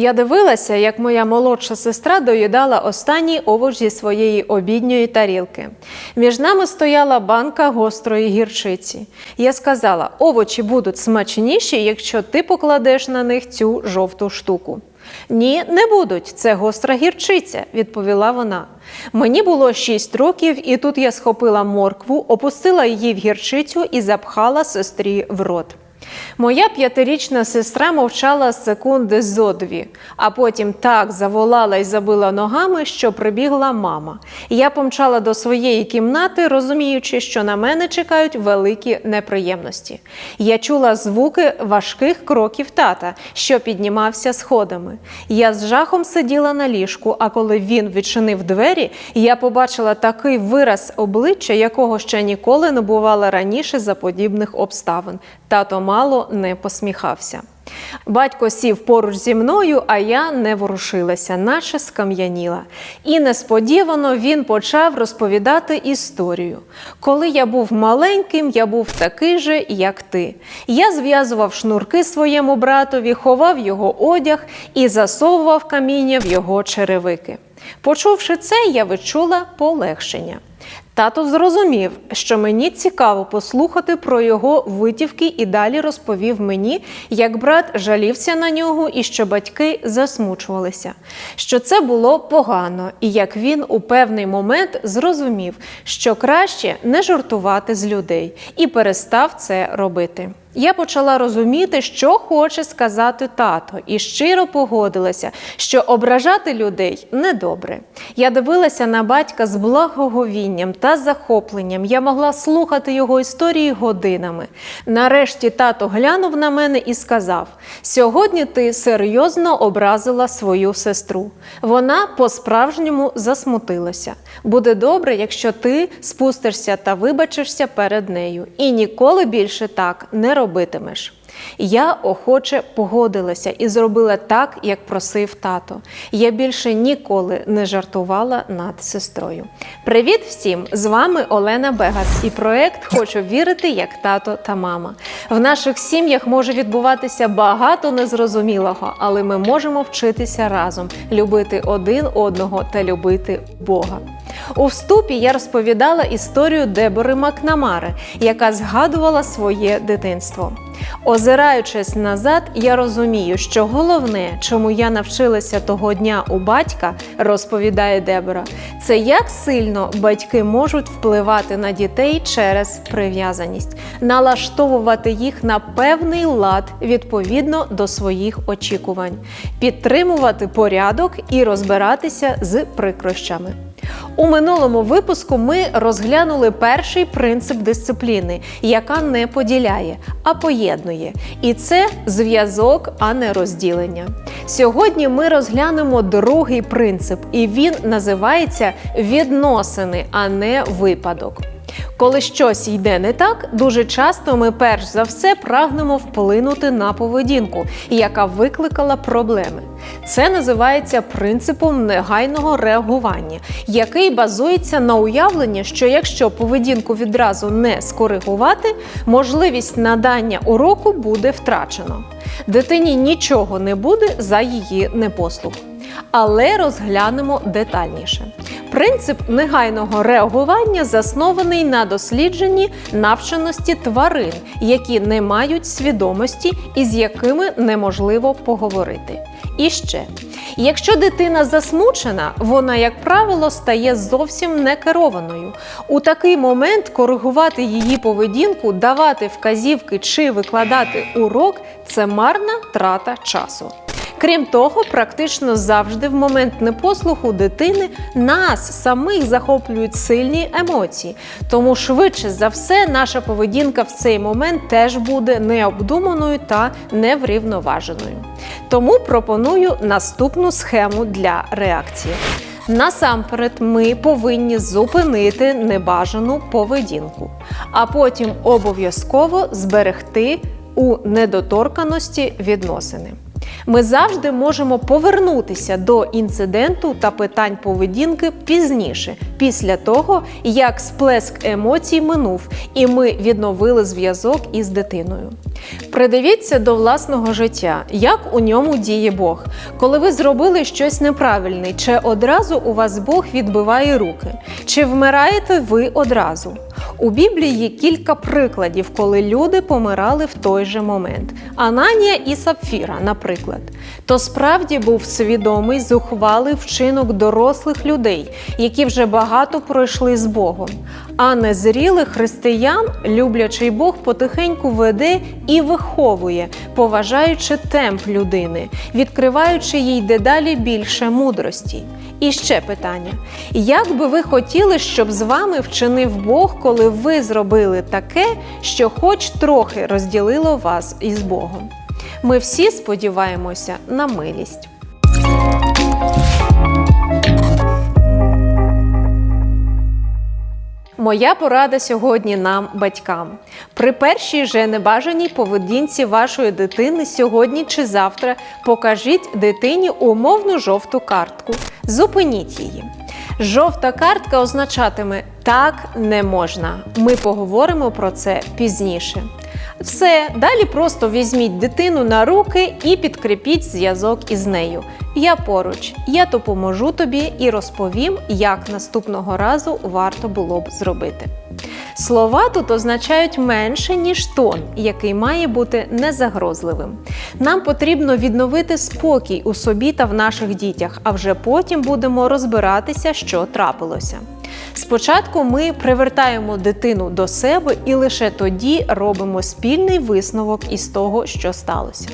Я дивилася, як моя молодша сестра доїдала останній овоч зі своєї обідньої тарілки. Між нами стояла банка гострої гірчиці. Я сказала: овочі будуть смачніші, якщо ти покладеш на них цю жовту штуку. Ні, не будуть. Це гостра гірчиця, відповіла вона. Мені було шість років, і тут я схопила моркву, опустила її в гірчицю і запхала сестрі в рот. Моя п'ятирічна сестра мовчала секунди зо дві, а потім так заволала і забила ногами, що прибігла мама. Я помчала до своєї кімнати, розуміючи, що на мене чекають великі неприємності. Я чула звуки важких кроків тата, що піднімався сходами. Я з жахом сиділа на ліжку, а коли він відчинив двері, я побачила такий вираз обличчя, якого ще ніколи не бувало раніше за подібних обставин. Тато мало не посміхався. Батько сів поруч зі мною, а я не ворушилася, наче скам'яніла. І несподівано він почав розповідати історію. Коли я був маленьким, я був такий же, як ти. Я зв'язував шнурки своєму братові, ховав його одяг і засовував каміння в його черевики. Почувши це, я відчула полегшення. Тато зрозумів, що мені цікаво послухати про його витівки і далі розповів мені, як брат жалівся на нього і що батьки засмучувалися, що це було погано, і як він у певний момент зрозумів, що краще не жартувати з людей, і перестав це робити. Я почала розуміти, що хоче сказати тато, і щиро погодилася, що ображати людей недобре. Я дивилася на батька з благоговінням та захопленням. Я могла слухати його історії годинами. Нарешті тато глянув на мене і сказав: Сьогодні ти серйозно образила свою сестру. Вона по-справжньому засмутилася. Буде добре, якщо ти спустишся та вибачишся перед нею. І ніколи більше так не робитимеш. Я охоче погодилася і зробила так, як просив тато. Я більше ніколи не жартувала над сестрою. Привіт всім! З вами Олена Бегас і проект Хочу вірити як тато та мама. В наших сім'ях може відбуватися багато незрозумілого, але ми можемо вчитися разом, любити один одного та любити Бога. У вступі я розповідала історію Дебори Макнамари, яка згадувала своє дитинство. Озираючись назад, я розумію, що головне, чому я навчилася того дня у батька, розповідає Дебора, це як сильно батьки можуть впливати на дітей через прив'язаність, налаштовувати їх на певний лад відповідно до своїх очікувань, підтримувати порядок і розбиратися з прикрощами. У минулому випуску ми розглянули перший принцип дисципліни, яка не поділяє, а поєднує. І це зв'язок, а не розділення. Сьогодні ми розглянемо другий принцип, і він називається відносини, а не випадок. Коли щось йде не так, дуже часто ми перш за все прагнемо вплинути на поведінку, яка викликала проблеми. Це називається принципом негайного реагування, який базується на уявленні, що якщо поведінку відразу не скоригувати, можливість надання уроку буде втрачено. Дитині нічого не буде за її непослух. Але розглянемо детальніше. Принцип негайного реагування заснований на дослідженні навченості тварин, які не мають свідомості і з якими неможливо поговорити. І ще, якщо дитина засмучена, вона, як правило, стає зовсім некерованою. У такий момент коригувати її поведінку, давати вказівки чи викладати урок це марна трата часу. Крім того, практично завжди в момент непослуху дитини нас самих захоплюють сильні емоції. Тому швидше за все наша поведінка в цей момент теж буде необдуманою та неврівноваженою. Тому пропоную наступну схему для реакції. Насамперед, ми повинні зупинити небажану поведінку, а потім обов'язково зберегти у недоторканості відносини. Ми завжди можемо повернутися до інциденту та питань поведінки пізніше, після того, як сплеск емоцій минув, і ми відновили зв'язок із дитиною. Придивіться до власного життя, як у ньому діє Бог. Коли ви зробили щось неправильне, чи одразу у вас Бог відбиває руки, чи вмираєте ви одразу? У Біблії є кілька прикладів, коли люди помирали в той же момент. Ананія і Сапфіра, наприклад. То справді був свідомий зухвалий вчинок дорослих людей, які вже багато пройшли з Богом. А незрілих християн, люблячий Бог, потихеньку веде і виховує, поважаючи темп людини, відкриваючи їй дедалі більше мудрості. І ще питання: як би ви хотіли, щоб з вами вчинив Бог, коли ви зробили таке, що хоч трохи розділило вас із Богом? Ми всі сподіваємося на милість. Моя порада сьогодні нам, батькам. При першій же небажаній поведінці вашої дитини сьогодні чи завтра покажіть дитині умовну жовту картку. Зупиніть її. Жовта картка означатиме так не можна. Ми поговоримо про це пізніше. Все, далі просто візьміть дитину на руки і підкріпіть зв'язок із нею. Я поруч, я допоможу тобі і розповім, як наступного разу варто було б зробити. Слова тут означають менше, ніж тон, який має бути незагрозливим. Нам потрібно відновити спокій у собі та в наших дітях, а вже потім будемо розбиратися, що трапилося. Спочатку ми привертаємо дитину до себе і лише тоді робимо спільний висновок із того, що сталося.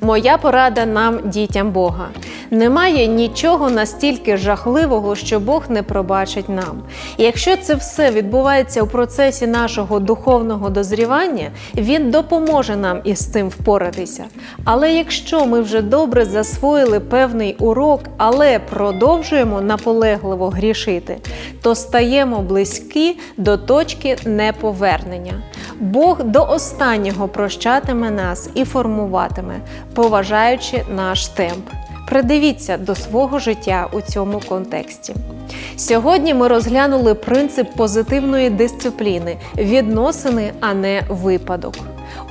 Моя порада нам, дітям Бога. Немає нічого настільки жахливого, що Бог не пробачить нам. І якщо це все відбувається у процесі нашого духовного дозрівання, Він допоможе нам із цим впоратися. Але якщо ми вже добре засвоїли певний урок, але продовжуємо наполегливо грішити, то стаємо близькі до точки неповернення. Бог до останнього прощатиме нас і формуватиме, поважаючи наш темп. Придивіться до свого життя у цьому контексті. Сьогодні ми розглянули принцип позитивної дисципліни, відносини, а не випадок.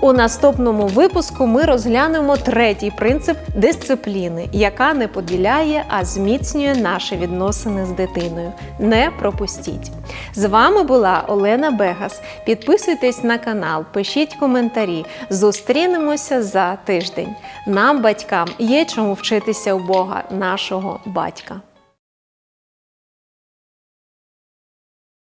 У наступному випуску ми розглянемо третій принцип дисципліни, яка не поділяє, а зміцнює наші відносини з дитиною. Не пропустіть! З вами була Олена Бегас. Підписуйтесь на канал, пишіть коментарі. Зустрінемося за тиждень. Нам, батькам, є чому вчитися у Бога, нашого батька.